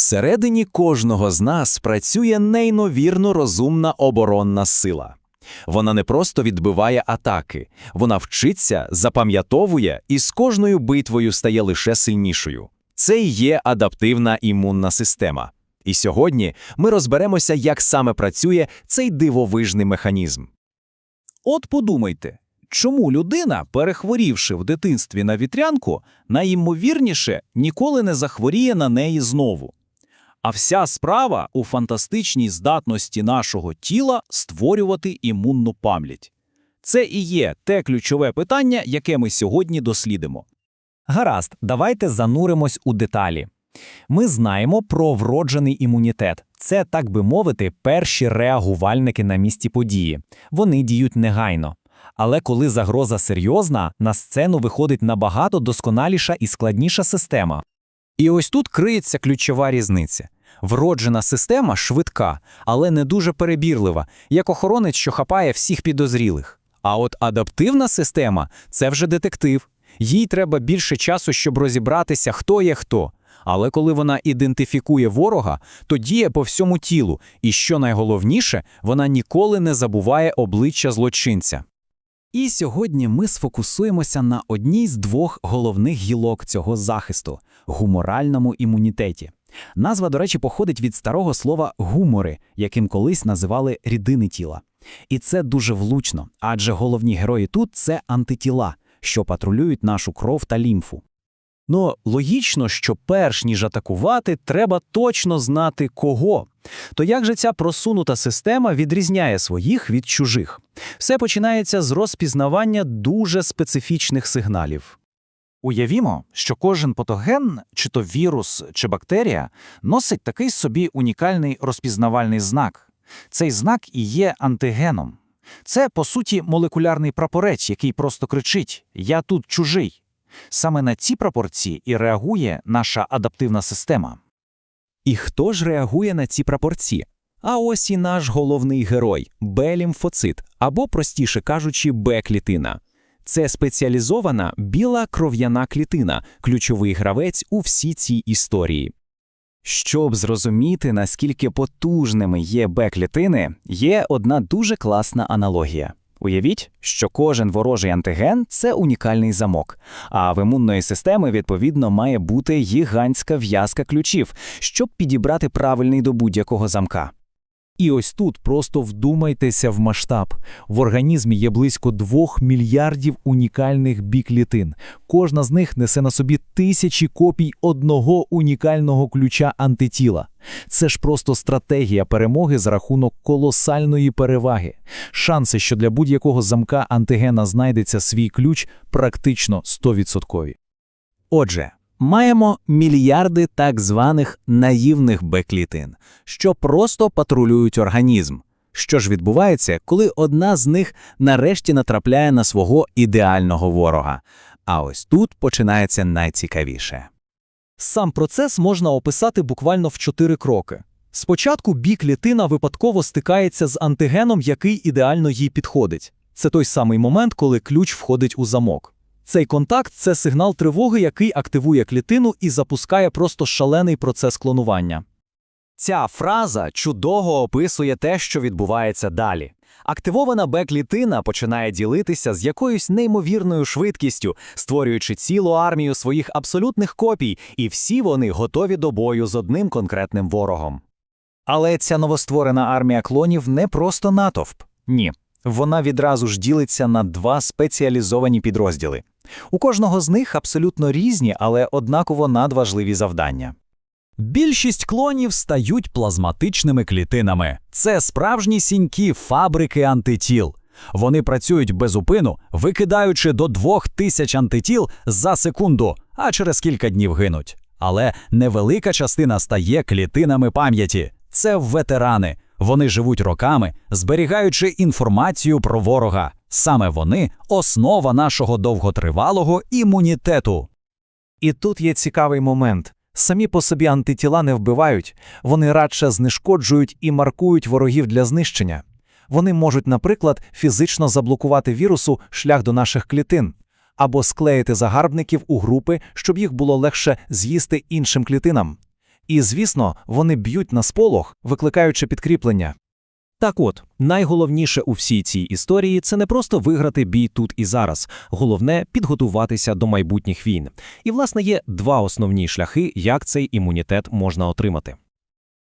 Всередині кожного з нас працює неймовірно розумна оборонна сила. Вона не просто відбиває атаки, вона вчиться, запам'ятовує і з кожною битвою стає лише сильнішою. Це і є адаптивна імунна система. І сьогодні ми розберемося, як саме працює цей дивовижний механізм. От подумайте, чому людина, перехворівши в дитинстві на вітрянку, найімовірніше ніколи не захворіє на неї знову. А вся справа у фантастичній здатності нашого тіла створювати імунну пам'ять. Це і є те ключове питання, яке ми сьогодні дослідимо. Гаразд, давайте зануримось у деталі. Ми знаємо про вроджений імунітет. Це, так би мовити, перші реагувальники на місці події. Вони діють негайно. Але коли загроза серйозна, на сцену виходить набагато досконаліша і складніша система. І ось тут криється ключова різниця. Вроджена система швидка, але не дуже перебірлива, як охоронець, що хапає всіх підозрілих. А от адаптивна система це вже детектив. Їй треба більше часу, щоб розібратися, хто є хто. Але коли вона ідентифікує ворога, то діє по всьому тілу, і що найголовніше, вона ніколи не забуває обличчя злочинця. І сьогодні ми сфокусуємося на одній з двох головних гілок цього захисту гуморальному імунітеті. Назва, до речі, походить від старого слова гумори, яким колись називали рідини тіла. І це дуже влучно, адже головні герої тут це антитіла, що патрулюють нашу кров та лімфу. Ну, логічно, що перш ніж атакувати, треба точно знати кого. То як же ця просунута система відрізняє своїх від чужих? Все починається з розпізнавання дуже специфічних сигналів. Уявімо, що кожен патоген, чи то вірус, чи бактерія, носить такий собі унікальний розпізнавальний знак. Цей знак і є антигеном. Це, по суті, молекулярний прапорець, який просто кричить Я тут чужий. Саме на ці пропорції і реагує наша адаптивна система. І хто ж реагує на ці прапорці? А ось і наш головний герой Б-лімфоцит, або, простіше кажучи, Б-клітина. Це спеціалізована біла кров'яна клітина, ключовий гравець у всій цій історії. Щоб зрозуміти, наскільки потужними є Б-клітини, є одна дуже класна аналогія. Уявіть, що кожен ворожий антиген це унікальний замок, а в імунної системи, відповідно, має бути гігантська в'язка ключів, щоб підібрати правильний до будь-якого замка. І ось тут просто вдумайтеся в масштаб. В організмі є близько 2 мільярдів унікальних біклітин. Кожна з них несе на собі тисячі копій одного унікального ключа антитіла. Це ж просто стратегія перемоги за рахунок колосальної переваги. Шанси, що для будь-якого замка антигена знайдеться свій ключ, практично 100%. Отже, маємо мільярди так званих наївних Б-клітин, що просто патрулюють організм. Що ж відбувається, коли одна з них нарешті натрапляє на свого ідеального ворога? А ось тут починається найцікавіше. Сам процес можна описати буквально в чотири кроки. Спочатку бі-клітина випадково стикається з антигеном, який ідеально їй підходить. Це той самий момент, коли ключ входить у замок. Цей контакт це сигнал тривоги, який активує клітину і запускає просто шалений процес клонування. Ця фраза чудово описує те, що відбувається далі. Активована Б-клітина починає ділитися з якоюсь неймовірною швидкістю, створюючи цілу армію своїх абсолютних копій, і всі вони готові до бою з одним конкретним ворогом. Але ця новостворена армія клонів не просто натовп. Ні. Вона відразу ж ділиться на два спеціалізовані підрозділи. У кожного з них абсолютно різні, але однаково надважливі завдання. Більшість клонів стають плазматичними клітинами. Це справжні сінькі фабрики антитіл. Вони працюють безупину, викидаючи до двох тисяч антитіл за секунду, а через кілька днів гинуть. Але невелика частина стає клітинами пам'яті. Це ветерани. Вони живуть роками, зберігаючи інформацію про ворога. Саме вони основа нашого довготривалого імунітету. І тут є цікавий момент. Самі по собі антитіла не вбивають, вони радше знешкоджують і маркують ворогів для знищення. Вони можуть, наприклад, фізично заблокувати вірусу шлях до наших клітин, або склеїти загарбників у групи, щоб їх було легше з'їсти іншим клітинам. І, звісно, вони б'ють на сполох, викликаючи підкріплення. Так от, найголовніше у всій цій історії це не просто виграти бій тут і зараз, головне підготуватися до майбутніх війн. І, власне, є два основні шляхи, як цей імунітет можна отримати.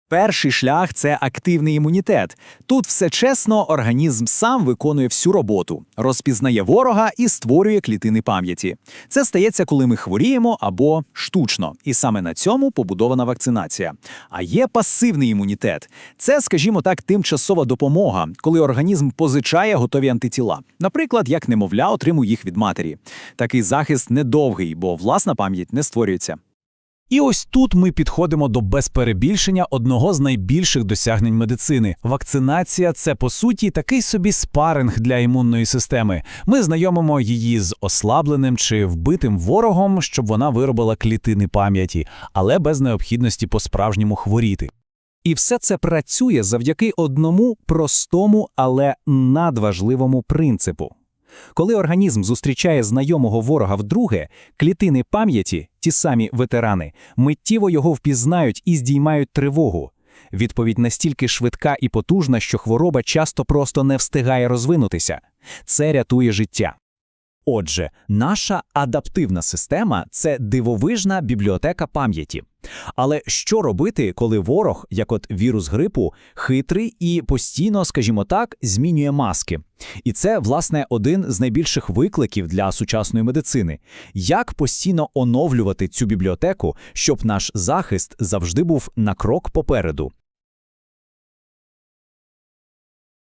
Перший шлях це активний імунітет. Тут все чесно, організм сам виконує всю роботу, розпізнає ворога і створює клітини пам'яті. Це стається, коли ми хворіємо або штучно, і саме на цьому побудована вакцинація. А є пасивний імунітет. Це, скажімо так, тимчасова допомога, коли організм позичає готові антитіла. Наприклад, як немовля отримує їх від матері. Такий захист недовгий, бо власна пам'ять не створюється. І ось тут ми підходимо до безперебільшення одного з найбільших досягнень медицини. Вакцинація це по суті такий собі спаринг для імунної системи. Ми знайомимо її з ослабленим чи вбитим ворогом, щоб вона виробила клітини пам'яті, але без необхідності по-справжньому хворіти. І все це працює завдяки одному простому, але надважливому принципу. Коли організм зустрічає знайомого ворога вдруге, клітини пам'яті, ті самі ветерани, миттєво його впізнають і здіймають тривогу. Відповідь настільки швидка і потужна, що хвороба часто просто не встигає розвинутися. Це рятує життя. Отже, наша адаптивна система це дивовижна бібліотека пам'яті. Але що робити, коли ворог, як от вірус грипу, хитрий і постійно, скажімо так, змінює маски? І це, власне, один з найбільших викликів для сучасної медицини. Як постійно оновлювати цю бібліотеку, щоб наш захист завжди був на крок попереду?